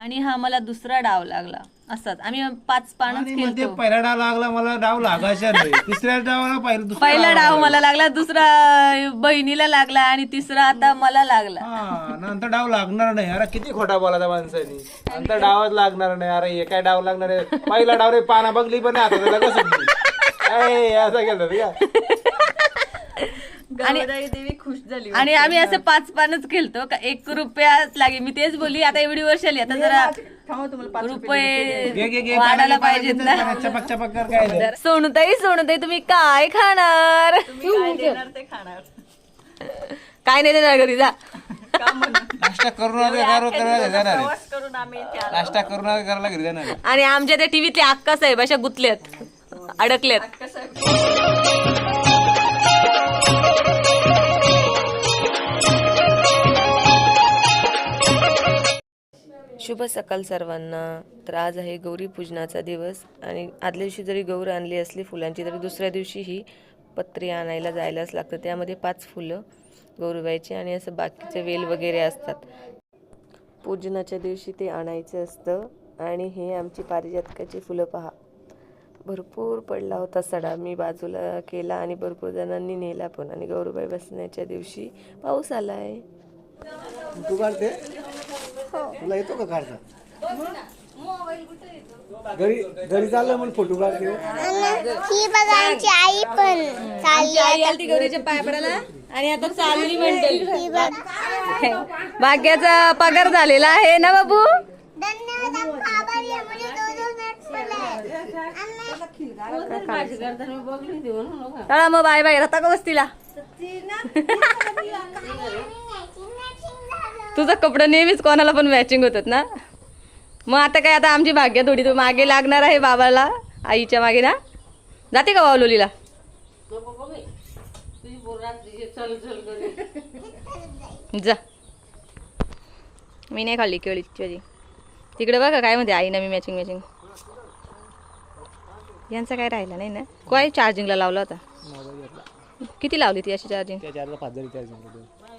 आणि हा मला दुसरा डाव लागला. असाच. आम्ही पाच पानच आणि मग ते खेळतो पहिला डाव लागला मला डाव लागायचा नाही. तिसऱ्या डावाला पहिला दुसरा पहिला डाव मला लागला दुसरा बहिणीला लागला आणि तिसरा आता मला लागला. हा नंतर डाव लागणार नाही. अरे किती खोटा बोलायचा माणसानी. नंतर डावच लागणार नाही. अरे हे काय डाव लागणार आहे? पहिला डाव रे पाना बघली पण नाही आता त्याला कसं असं केलं का? आणि देवी खुश झाली आणि आम्ही असं पाच पानच खेळतो. का एक रुपयाच लागे. मी तेच बोलली आता एवढी वर्ष आली आता जरा रुपये वाढायला पाहिजेत ना. पाना- चपक चपक कर काय ते. सोनूताई सोनूताई तुम्ही काय खाणार? तुम्ही काय देणार ते खाणार. काय नाही देणार घरी जा. नाश्ता करून. आणि आमच्या त्या टीव्हीतले अक्का साहेब अशा गुतल्यात अडकल्यात शुभ सकाळ सर्वांना. तर आज आहे गौरी पूजनाचा दिवस आणि आदल्या दिवशी जरी गौर आणली असली फुलांची तरी दुसऱ्या दिवशी ही पत्री आणायला जायलाच लागतं. त्यामध्ये पाच फुलं गौरवायची आणि असं बाकीचे वेल वगैरे असतात. पूजनाच्या दिवशी ते आणायचं असतं आणि हे आमची पारिजातकाची फुलं पहा. भरपूर पडला होता सडा. मी बाजूला केला आणि भरपूर जणांनी नेला पण. आणि गौरबाई बसण्याच्या दिवशी पाऊस आला आहे तुला येतो का काढता? घरी घरी चाललं म्हणून फोटो काढते. ही बघा आमची आई पण चालली आई आलती गौरीच्या पाया पडायला आणि आता चालली म्हणते ही बघ भाग्याचा पगार झालेला आहे ना बाबू? धन्यवाद अप्पा, आभारी आहे. म्हणजे. चला मग बाय बाय राहता का वस्तीला? तुझं कपडं नेहमीच कोणाला पण मॅचिंग होतात ना? मग आता काय आता आमची भाग्य थोडी तू मागे लागणार आहे बाबाला आईच्या मागे ना? जाते का वावलोलीला? जा. मी नाही खाल्ली केळी तुझी. तिकडे बघा काय म्हणते आई ना मी मॅचिंग मॅचिंग यांचा काय राहिला नाही ना? काय चार्जिंगला लावला होता? किती लावली ती अशी चार्जिंग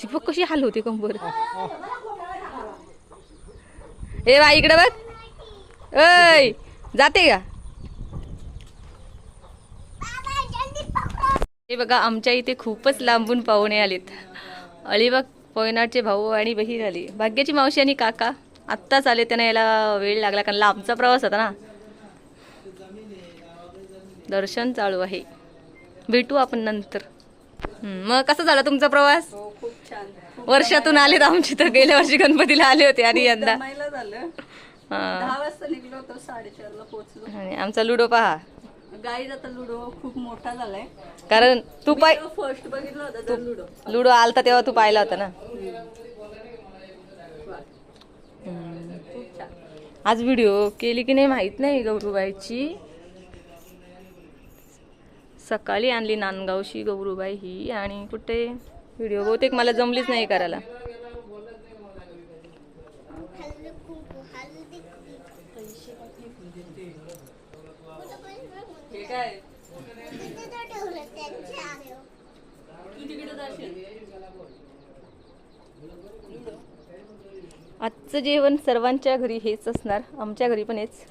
त्याच्या बघ कशी हाल होती कंबर? ए बा इकडे बघ. ऐ जाते का? हे बघा आमच्या इथे खूपच लांबून पाहुणे आलेत. अलिबाग पोयनाडचे भाऊ आणि बहीण आली. भाग्याची मावशी आणि काका. आत्ताच आले त्यांना यायला वेळ लागला कारण लांबचा प्रवास होता ना. दर्शन चालू आहे. भेटू आपण नंतर. मग कसा झाला तुमचा प्रवास? हो खूप छान. वर्षातून आलेत आमची तर गेल्या वर्षी गणपतीला आले होते आणि यंदा. दमायला झालं. हा. दहा वाजता निघलो होतो साडेचारला पोहोचलो. आणि आमचा लुडो पहा. आता लुडो खूप मोठा झालाय. कारण तू पाय फर्स्ट बघितलं होतं तर लुडो. लुडो आलता तेव्हा तू पाहिला होता ना? खूप छान. आज व्हिडिओ केली की नाही माहीत नाही गौरूबाईची. सकाळी आणली नांदगावशी गौरूबाई ही आणि कुठे व्हिडिओ बहुतेक मला जमलीच नाही करायला. आजचं जेवण सर्वांच्या घरी हेच असणार. आमच्या घरी पण हेच.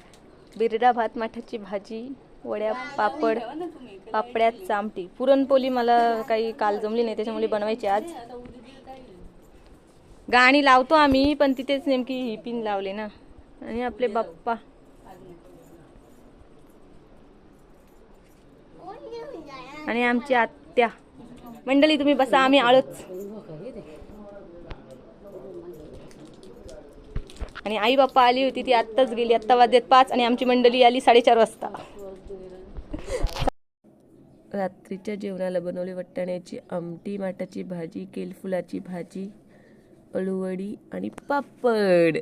बिरडा भात माठाची भाजी वड्या पापड पापड्यात चामटी. पुरणपोळी मला काही काल जमली नाही त्याच्यामुळे बनवायची आज. गाणी लावतो आम्ही पण तिथेच नेमकी ही पिन लावले ना. आणि आपले बाप्पा. आणि आमची आत्या. मंडळी तुम्ही बसा आम्ही आळच आणि आई बाप्पा आली होती ती आत्ताच गेली आत्ता वाजत पाच आणि आमची मंडळी आली साडेचार वाजता. रात्रीच्या जेवणाला बनवली वट्टाण्याची आमटी माटाची भाजी केलफुलाची भाजी अळूवडी आणि पापड.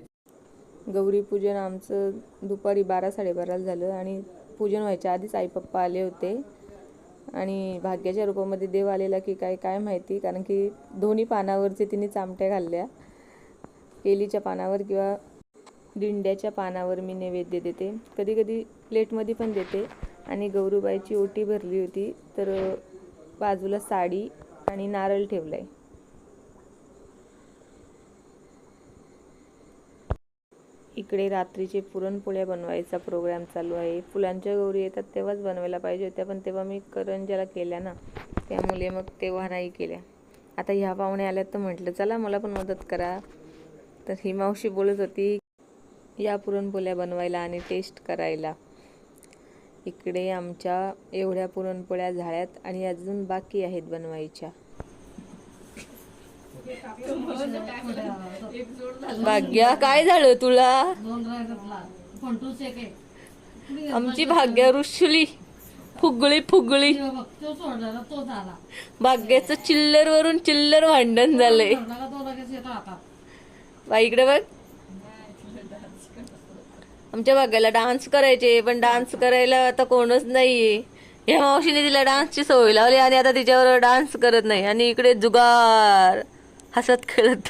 गौरी पूजन आमचं दुपारी बारा साडेबाराला झालं आणि पूजन व्हायच्या आधीच आई पप्पा आले होते. आणि भाग्याच्या रूपामध्ये देव आलेला की काय काय माहिती कारण की दोन्ही पानावरचे तिने चामट्या घालल्या. केलीच्या पानावर किंवा दिंड्याच्या पानावर मी नैवेद्य देते. कधी कधी प्लेटमध्ये पण देते. आणि गौरूबाईची ओटी भरली होती तर बाजूला साडी आणि नारळ ठेवलाय. इकडे रात्रीचे पुरणपोळ्या बनवायचा प्रोग्राम चालू आहे. फुलांच्या गौरी येतात तेव्हाच बनवायला पाहिजे होत्या पण तेव्हा मी करंजाला केल्या ना त्यामुळे मग तेव्हा नाही केल्या. आता ह्या पाहुणे आल्यात तर म्हटलं चला मला पण मदत करा. तर ही मावशी बोलत होती या पुरणपोळ्या बनवायला आणि टेस्ट करायला. इकडे आमच्या एवढ्या पुरणपोळ्या झाल्यात आणि अजून बाकी आहेत बनवायच्या. भाग्या काय झालं तुला? आमची भाग्या रुसली. फुगळी फुगळी भाग्याचं चिल्लर वरून चिल्लर भांडण झालंय. बा इकडे बघ. आमच्या भाग्याला डान्स करायचे पण डान्स करायला आता कोणच नाहीये. ह्या मावशीने तिला डान्सची सवय लावली आणि आता तिच्यावर डान्स करत नाही. आणि इकडे जुगार. हसत खेळत.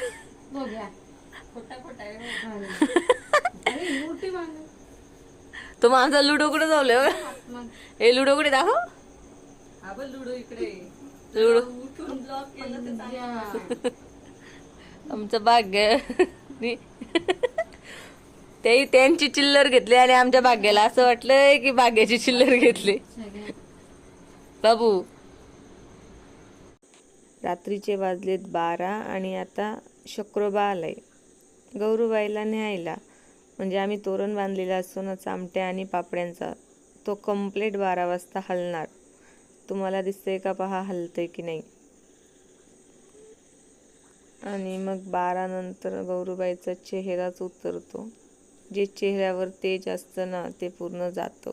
तो माझा लुडो कुठे जावलं हे लुडो कुठे दाखव. लुडो इकडे. लुडो. आमचं भाग्य. ते त्यांची चिल्लर घेतली आणि आमच्या भाग्याला असं वाटलंय की भाग्याची चिल्लर घेतली. बाबू. रात्रीचे वाजलेत बारा आणि आता शक्रोबा आलाय गौरूबाईला न्यायला. म्हणजे आम्ही तोरण बांधलेला असतो ना चामट्या आणि पापड्यांचा. तो कंप्लीट बारा वाजता हलणार. तुम्हाला दिसतंय का पहा हलतंय की नाही? आणि मग बारानंतर गौरूबाईचा चेहराच उतरतो. जे चेहऱ्यावर तेज असतं ना ते पूर्ण जातं.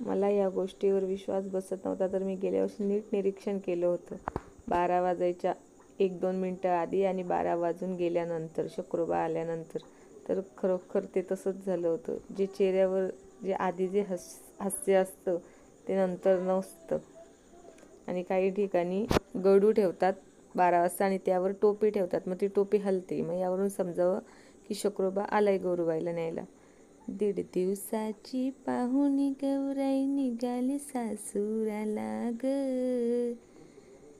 मला या गोष्टीवर विश्वास बसत नव्हता तर मी गेल्या वर्षी नीट निरीक्षण केलं होतं. बारा वाजायच्या एक दोन मिनटं आधी आणि बारा वाजून गेल्यानंतर शुक्रोबा आल्यानंतर तर खरोखर ते तसंच झालं होतं. जे चेहऱ्यावर जे आधी जे हस हास्य असतं ते नंतर नसतं. आणि काही ठिकाणी गडू ठेवतात बारा वाजता आणि त्यावर टोपी ठेवतात. मग ती टोपी हलते. मग यावरून समजावं की शुक्रोबा आलाय गौरुबाईला न्यायला. दीड दिवसाची पाहुणी गौराई निघाली सासूराला ग.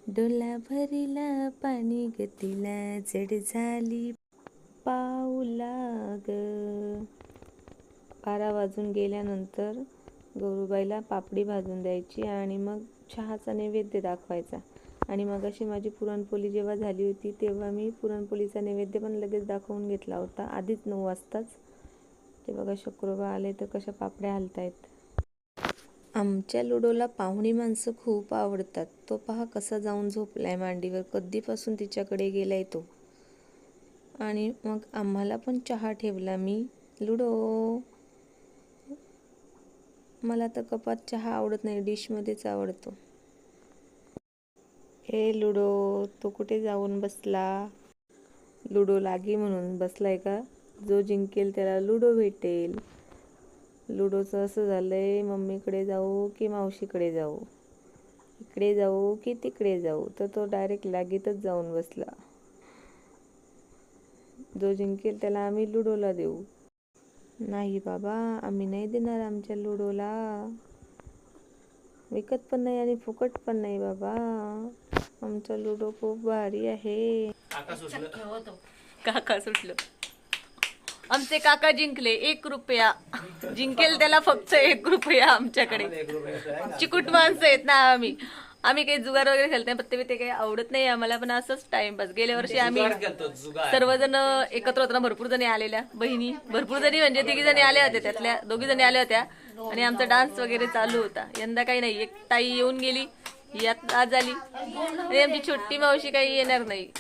डोला भरिला पाणी गतीला जड झाली पाऊला ग. बारा वाजून गेल्यानंतर गौरूबाईला पापडी भाजून द्यायची आणि मग चहाचा नैवेद्य दाखवायचा. आणि मग अशी माझी पुरणपोळी जेव्हा झाली होती तेव्हा मी पुरणपोळीचा नैवेद्य पण लगेच दाखवून घेतला होता. आधीच नऊ वाजताच. ते बघा शुक्रोबा आले तर कशा पापड्या हलतायत. आमच्या लुडोला पाहुणी माणसं खूप आवडतात. तो पहा कसा जाऊन झोपलाय मांडीवर. कधीपासून तिच्याकडे गेलाय तो. आणि मग आम्हाला पण चहा ठेवला मी. लुडो. मला तर कपात चहा आवडत नाही. डिशमध्येच आवडतो. हे लुडो तो कुठे जाऊन बसला? लुडो लागी म्हणून बसलाय का? जो जिंकेल त्याला लुडो भेटेल. लुडोचं असं झालंय मम्मीकडे जाऊ की मावशीकडे जाऊ? इकडे जाऊ की तिकडे जाऊ? तर तो डायरेक्ट लागीतच जाऊन बसला. जो जिंकेल त्याला आम्ही लुडोला देऊ. नाही बाबा आम्ही नाही देणार आमच्या लुडोला. विकत पण नाही आणि फुकट पण नाही बाबा. आमचा लुडो खूप भारी आहे. काका सुटलं. आमचे काका जिंकले एक रुपया. जिंकेल त्याला फक्त एक रुपया आमच्याकडे. चिकूट माणसं आहेत ना आम्ही. आम्ही काही जुगार वगैरे खेळत नाही पण ते काही आवडत नाही आम्हाला पण असंच टाइमपास गेल्या वर्षी आम्ही सर्वजण एकत्र होताना भरपूर जणी आलेल्या. बहिणी भरपूर जणी म्हणजे तिघी जणी आल्या होत्या त्यातल्या दोघी जणी आल्या होत्या. आणि आमचा डान्स वगैरे चालू होता. यंदा काही नाही. एक ताई येऊन गेली. ही आत- आज आली. आणि आमची छोटी मावशी काही येणार नाही.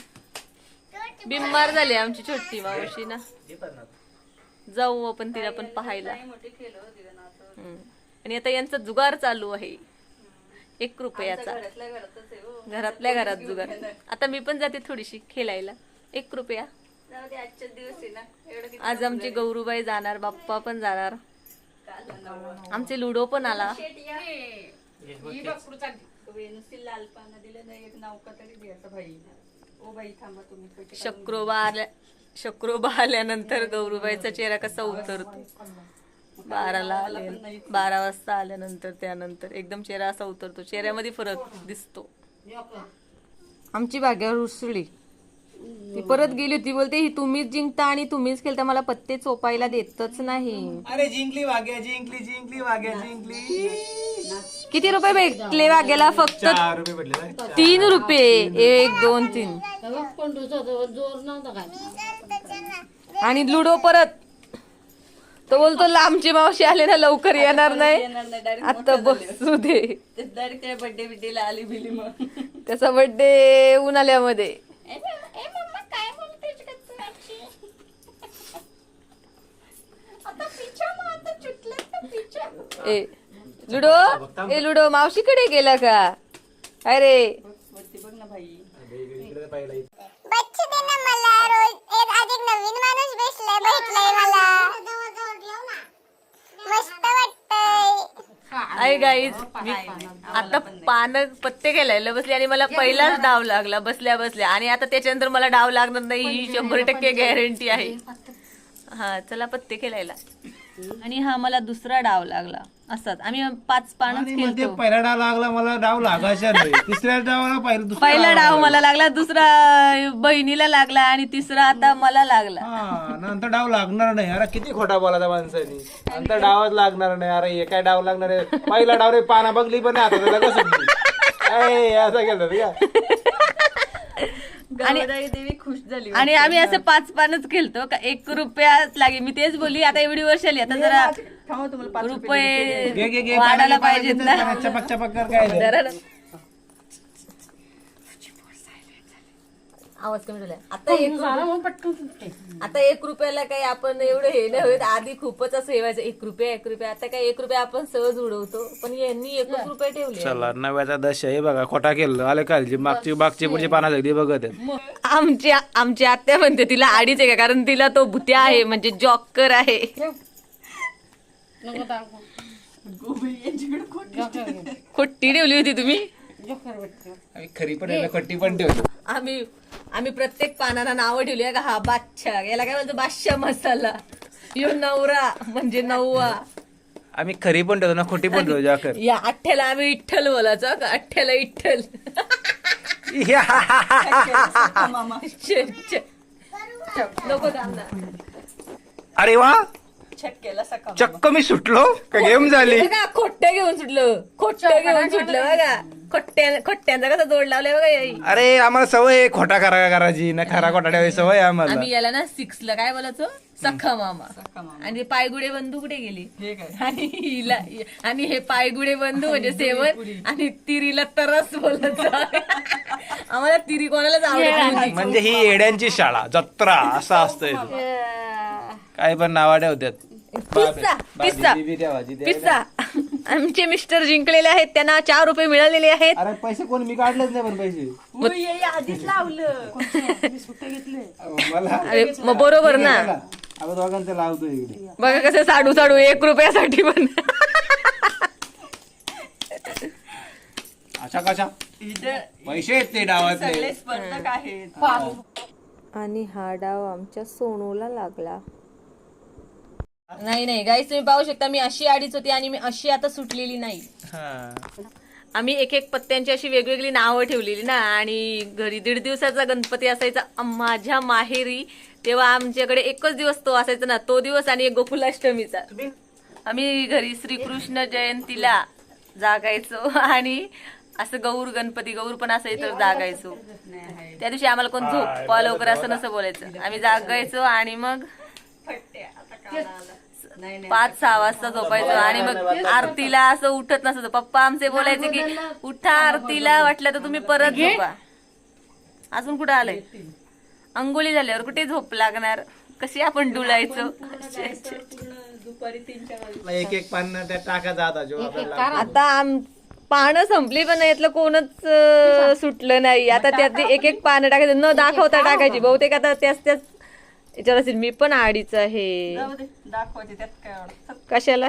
बिमार झाली आमची छोटी मावशी ना. जाऊ आपण तिला पण पाहायला. आणि आता यांचा जुगार चालू आहे. एक रुपयाचा. घरातल्या हो घरात जुगार. आता मी पण जाते थोडीशी खेळायला. एक रुपया. आज आमची गौरूबाई जाणार बाप्पा पण जाणार. आमचे लुडो पण आला. शेट या. वेणूसी लाल पानं दिलं नाही एक नौका तरी द्यायचं भाई ओ बाई थांबा तुम्ही पैसे काढून शक्रोबा आल्या शक्रोबा आल्यानंतर गौरूबाईचा चेहरा कसा उतरतो. बाराला आले. बारा वाजता आल्यानंतर त्यानंतर एकदम चेहरा असा उतरतो. चेहऱ्यामध्ये फरक दिसतो. आमची भाग्यावर उसळी. ती परत गेली होती बोलते ही तुम्हीच जिंकता आणि तुम्हीच खेळता मला पत्ते चोपायला देतच नाही. अरे जिंकली वाग्या जिंकली जिंकली वाग्या जिंकली. किती रुपये भेटले वाग्याला फक्त? चार रुपये भेटले ना. तीन रुपये. एक दोन तीन. तेव्हा पंडूचा तो जोर नव्हता काय आणि लुडो परत. तो बोलतो लांबची मावशी आले ना लवकर येणार नाही. येणार नाही डायरेक्ट आता बसू दे. डायरेक्ट बर्थडे बिड्डेला आली बिली मग त्याचा बर्थडे उन्हाळ्यामध्ये. ए मम्मा- ए मम्मा काय बोलतेस का तू आजी? आता पिच्छा मग आता चुटलं का पिच्छा ए लुडो? ए लुडो मावशीकडे गेला का? अरे. वरती बघ ना भाई इकडे पाहिलं इथं. बच्चे दे ना मला रोज. एक अधिक नवीन माणूस भेटलाय भेटलाय मला. मस्त वाटतंय. आई गाईज आता पानं पत्ते खेळायला बसले आणि मला पहिलाच डाव लागला बसल्या बसल्या. आणि आता त्याच्यानंतर मला डाव लागणार नाही ही शंभर टक्के गॅरंटी आहे. हा चला पत्ते खेळायला. आणि हा मला दुसरा डाव लागला. असाच आम्ही पाच पानच आणि मग ते खेळतो पहिला डाव लागला मला डाव लागायचा नाही. तिसऱ्या डावाला पहिला दुसरा पहिला डाव मला लागला दुसरा बहिणीला लागला आणि तिसरा आता मला लागला. हा नंतर डाव लागणार नाही. अरे किती खोटा बोलायचा माणसानी. नंतर डावच लागणार नाही. अरे हे काय डाव लागणार आहे? पहिला डाव रे पाना बघली पण नाही आता सुटली ऐ, असं केलं का? देवी खुश झाली आणि आम्ही असे पाच पानच खेळतो. का एक रुपया लागे. मी तेच बोलली आता एवढी वर्ष आली. आता जरा थांबा तुम्हाला पाच घे रुपये घे घे वाढायला पाहिजेत ना. चपक चपक कर काय ते. जरा ना. आवाज कमी झाला आता एक झालं पटकन सुटते आता एक रुपयाला काही आपण एवढं हे नाही होत. आधी खूपच असं हेवायचं एक रुपया एक रुपया. आता काय एक रुपया आपण सहज उडवतो. पण यांनी एकच रुपये ठेवले. चला नव्याचा दश आहे बघा खोटा केलं आले कालची मागची मागची पुढची पाना सगळी बघत आहेत. आमची आमची आत्या म्हणते तिला आडीच आहे का? कारण तिला तो भुत्या आहे म्हणजे जॉकर आहे. नको दाखव. खोट्टी ठेवली होती तुम्ही? आम्ही खरी पण आहे, खट्टी पण ठेवतो. आम्ही आम्ही प्रत्येक पानाला नावं ठेवली आहे का? हा बादशाह. याला काय म्हणतो? बादशाह मसाला. यो नवरा म्हणजे नववा. आम्ही खरी पण ठेवतो ना खोटी पण ठेवतो जाकर या अठ्ठ्याला आम्ही विठ्ठल बोलायचो का? अठ्ठ्याला छे. नको. अरे वा! चक्क मी सुटलो. का गेम झाली? बघा खोट्या घेऊन सुटलं. खोट्या घेऊन सुटलं बघा. खोट्या खोट्यांचा कसा जोड लावलाय बघा याई. अरे आम्हाला सवय आहे खोटा करा करायची. ना खरा खोटा ठेवायची सवय आहे आम्हाला. आम्ही याला ना सिक्स ला काय बोलायचो? सखा मामा. आणि पायगुडे बंधू कुठे गेले? आणि हिला आणि हे पायगुडे बंधू म्हणजे सेवन आणि तिरीला तरस बोलायचं. आम्हाला तिरी कोणालाच आवडत नाही. म्हणजे ही येड्यांची शाळा जत्रा असं असतंय. काय पण नावा ठेवतात भाजी द्या. पिस्सा आमचे मिस्टर जिंकलेले आहेत त्यांना चार रुपये मिळालेले आहेत. अरे पैसे कोण? मी काढलेच नाही पण पैसे. हे आधीच लावलं. मला अरे मग बरोबर ना. दोघांचं लावतो इकडे. बघा कसं साडू साडू एक रुपयासाठी पण. अशा कशा? पैसे आहेत ते डावातले. सगळे स्पर्धक आहेत. आणि हा डाव आमच्या सोनूला लागला. नाही नाही. गाईस तुम्ही पाहू शकता मी अशी आडीच होती आणि मी अशी आता सुटलेली नाही. हा. आम्ही एक एक पत्त्यांची अशी वेगवेगळी नावं ठेवलेली ना आणि घरी दीड दिवसाचा गणपती असायचा माझ्या माहेरी. तेव्हा आमच्याकडे एकच दिवस तो असायचा ना तो दिवस आणि एक गोकुलाष्टमीचा. आम्ही घरी श्रीकृष्ण जयंतीला जागायचो आणि असं गौर गणपती गौर पण असायचं तर जागायचो. त्या दिवशी आम्हाला कोण झोपवा लवकर असं नसं बोलायचं. आम्ही जागायचो आणि मग पाच सहा वाजता झोपायचो आणि मग आरतीला असं उठत नसत पप्पा आमचे बोलायचे की उठा आरतीला वाटलं तर तुम्ही परत झोपा. अजून कुठं आलंय? अंघोळी झाल्यावर कुठे झोप लागणार? कशी आपण डुलायचो? दुपारी एक एक पान त्यात टाकायचा आता जो आपल्याला आता आम पानं संपली पण यातलं कोणच सुटलं नाही. आता त्यात एक एक पानं टाकायचं. न दाखवता टाकायची. बहुतेक आता त्याच त्याच याच्यावर असेल मी पण आडीच आहे. जाऊ दे दाखवायचे त्यात काय अडचण कशाला?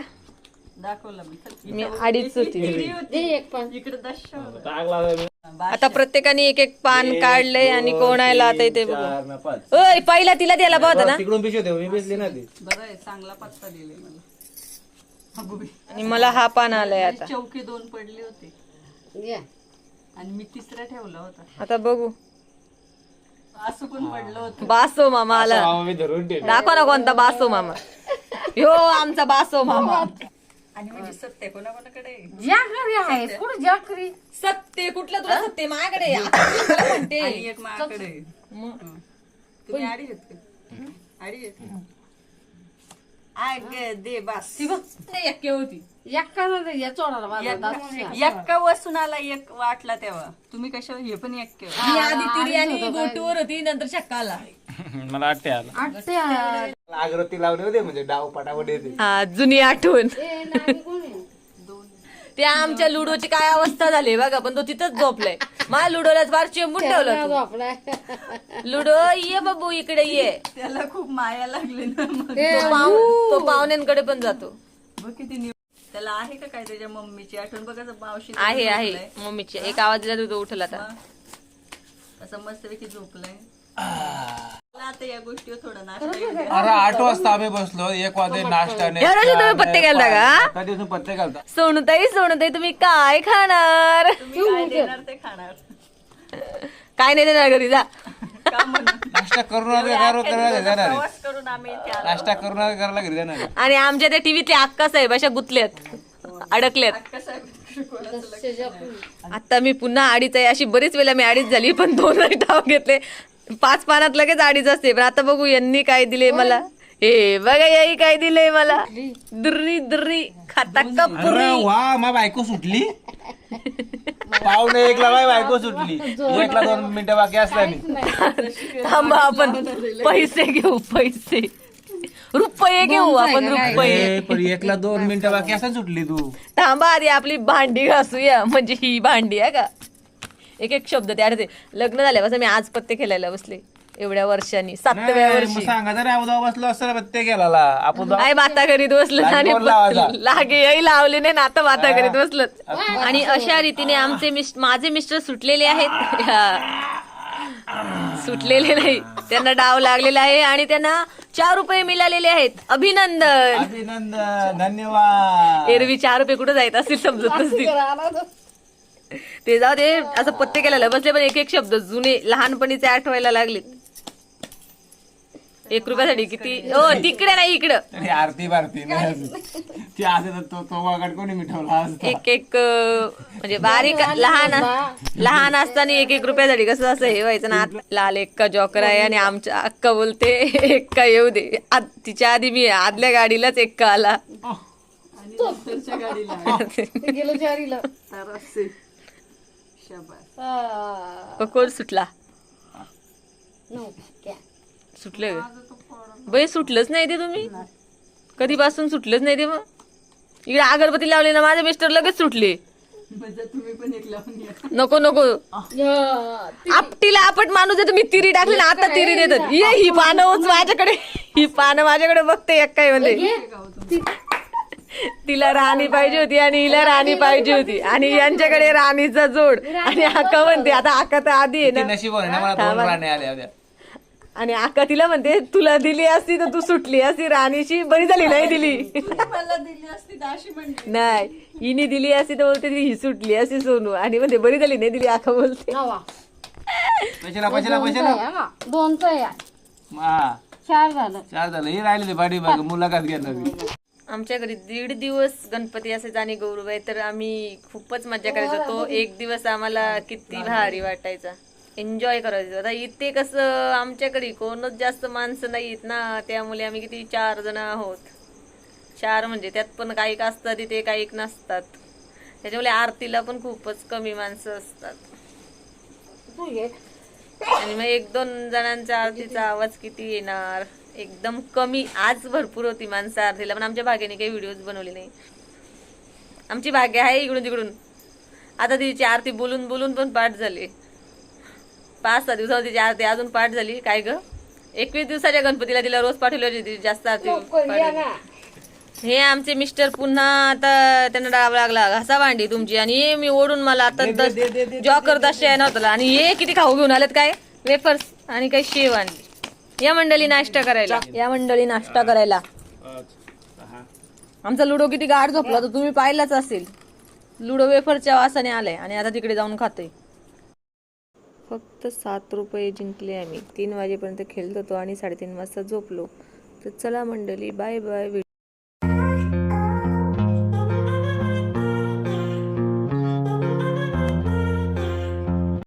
दाखवलं मी. चल. मी आडीच होती. इकडे. आता प्रत्येकाने एक एक पान काढलंय आणि कोणाला आता इथे बघू ओय पहिला तिला द्यायला पाहता ना? तिकडून पिशवी होते मी बेसली ना ती. बरं आहे चांगला पत्ता दिले मला. बाई. आणि मला हा पान आलाय आता. चौकी दोन पडले होते. आणि मी तिसरा ठेवला होता. आता बघू असं पण पडलं होतं बासो मामा आला. मामा मी धरून ठेव दाखवा ना कोणता बासो मामा. ह्यो आमचा बासो मामा. आणि म्हणजे सत्य कोणाकोणाकडे? आहे? जाकरी आहे कुठं जाकरी सत्य कुठलं तुला सत्य? माझ्याकडे आहे. आता मी तुला म्हणते. आणि एक माझ्याकडे आहे. हं. तुम्ही आडी आहेत का आडी आहेत आग दे बस. होती. या एक्का वसून आला एक वाटला तेव्हा. तुम्ही कशा हे पण एक मी आधी तिरी आणि गोटूवर होती नंतर शक्का आला. मला आला. अगरबत्ती लावली होते म्हणजे डाव येते. हा जुनी आठवण? त्या आमच्या लुडोची काय अवस्था झाली बघा पण तो तिथंच झोपलाय. माझ्या लुडोला फार चेंबून ठेवलं. लुडो ये बाबू इकडे ये. त्याला खूप माया लागली ना. तो पाहुण्यांकडे पण जातो. बघ किती त्याला आहे का काय त्याच्या मम्मीची आठवण? बघा मावशी आहे आहे. मम्मीची. एक आवाज दिला तर तो उठला आता असं मस्तपैकी झोपलाय. मला आता या गोष्टीवर थोडा नाश्ता. अरे आठ वाजता आम्ही बसलो. एक वाजे नाश्ता तुम्ही पत्ते घालता का? तुम्ही पत्ते घालता. सोनूताई सोनूताई तुम्ही काय खाणार? तुम्ही काय देणार ते खाणार. काय नाही देणार घरी जा. नाश्ता करून आले का रोज करायला घरी जाणार आहे? प्रवास करून आम्ही इथे आलो. नाश्ता करून आले करायला घरी जाणार आहे? आणि आमच्या त्या टीव्हीतले अक्का साहेब अशा गुतल्यात अडकल्यात कसं आहे? कोणाचं लक्ष तसे जाकरी. आता मी पुन्हा अडीच आहे अशी बरीच वेळा मी अडीच झाली पण दोन टाव घेतले पाच पानात लगेच अडीच असते पण आता बघू यांनी काय दिले मला हे बघा याई काय दिलंय मला दुर्री दुर्री खाता अरे कपुरी वा मा बायको सुटली पाहुणे एकला माय बायको सुटली. एकला दोन मिनिटं बाकी असल्याने थांबा आपण पैसे घेऊ पैसे. रुपये घेऊ आपण रुपये. अरे, एकला दोन मिनिटं बाकी असताना सुटली तू. थांबा आधी आपली भांडी घासूया. म्हणजे ही भांडी आहे का? एक एक शब्द त्या ते लग्न झाल्यापासून मी आज पत्ते खेळायला बसले. एवढ्या वर्षांनी सातव्या नाही, मग वर्षी. सांगा जर अवधा बसलो असतं पत्ते गेला आपण जाऊ. काय बाता करीत बसलं आणि लावायचा. लागे लावले नाही ना आता बाता करीत बसलं आणि अशा रीतीने आमचे माझे मिस्टर सुटलेले आहेत. सुटलेले नाही. त्यांना डाव लागलेला आहे आणि त्यांना चार रुपये मिळालेले आहेत. अभिनंदन. अभिनंदन धन्यवाद. एरवी चार रुपये कुठे जायत असतील समजत नसतील. आला तो. जाऊ दे असं पत्ते केलेलं बसले पण एक एक शब्द जुने लहानपणीचे आठवायला लागलेत. एक रुपयासाठी किती? हो तिकडे नाही इकडं. तरी आरती भारती नाही अजून. ती तर तो तो वागड कोणी मिठवला असता? एक एक अं, म्हणजे बारीक लहान लहान असताना एक एक रुपयासाठी कसं असं हे व्हायचं ना आत- लाल एक्का जॉकर आहे आणि आमच्या अक्का बोलते एक्का येऊ दे. आत- तिच्या आधी मी आदल्या गाडीलाच एक्का आला. आणि नंतरच्या गाडीला ते गेलं चारीला तर असे शाबास आ, कोण सुटला. सुटले बाई सुटलंच नाही ते तुम्ही? कधीपासून सुटलंच नाही ते मग? इकडे अगरबत्ती लावली ना माझे मिस्टर लगेच सुटले. नको नको. आपटीला आपट माणूस आहे तुम्ही तिरी टाकली ना आता तिरी देतात. ये ही पानं माझ्याकडे. ही पानं माझ्याकडे बघते एक काय म्हणजे तिला राणी पाहिजे होती आणि हिला राणी पाहिजे होती. आणि यांच्याकडे राणीचा जोड. आणि आका म्हणते आता आका तर आधी आहे ना. आणि आका तिला म्हणते तुला दिली असती तर तू सुटली असती राणीची बरी झाली नाही दिली. मला दिली असती तर अशी म्हणली नाही हिने दिली असती तर बोलते ही सुटली अशी सोनू. आणि म्हणते बरी झाली नाही दिली आका बोलते. नवा. पैशाला पैशाला दोनचं पैशाला. आहे हा. दोनचं आहे हा. चार झालं. चार झालं. हे राहिले ते बघ मुलाखत घेणार आमच्या घरी दीड दिवस गणपती असायचा आणि गौरवाई तर आम्ही खूपच मजा करायचो. तो एक दिवस आम्हाला किती भारी वाटायचा. एन्जॉय करायचं. आता इथे कसं आमच्याकडे कोणच जास्त माणसं नाहीत ना त्यामुळे आम्ही किती चार जण आहोत. चार म्हणजे त्यात पण काही असतात तिथे काही नसतात. त्याच्यामुळे आरतीला पण खूपच कमी माणसं असतात. आणि मग एक दोन जणांचा आरतीचा आवाज किती येणार? एकदम कमी. आज भरपूर होती माणसं आरतीला पण आमच्या भाग्याने काही व्हिडिओज बनवले नाही. आमची भाग्य आहे इकडून तिकडून. आता तिची आरती बोलून बोलून पण पाठ झाली. पाच सहा दिवसावर तिची आरती अजून पाठ झाली. काय ग? एकवीस दिवसाच्या गणपतीला तिला रोज पाठवली जास्त आरती. हे आमचे मिस्टर पुन्हा आता त्यांना डाव लागला. घासा भांडी तुमची आणि हे मी ओढून मला आता जॉकर दशा नव्हता आणि हे किती खाऊ घेऊन आलेत काय? वेफर्स आणि काही शेव आणली या मंडळी नाश्ता करायला. या मंडळी नाश्ता करायला. आमचा लुडो किती गाढ झोपला तर तुम्ही पाहिलाच असेल. लुडो वेफरच्या वासाने आलाय आणि आता तिकडे जाऊन खातोय. फक्त सात रुपये जिंकले आम्ही. तीन वाजेपर्यंत खेळत होतो आणि साडेतीन वाजता झोपलो. तर चला मंडळी बाय बाय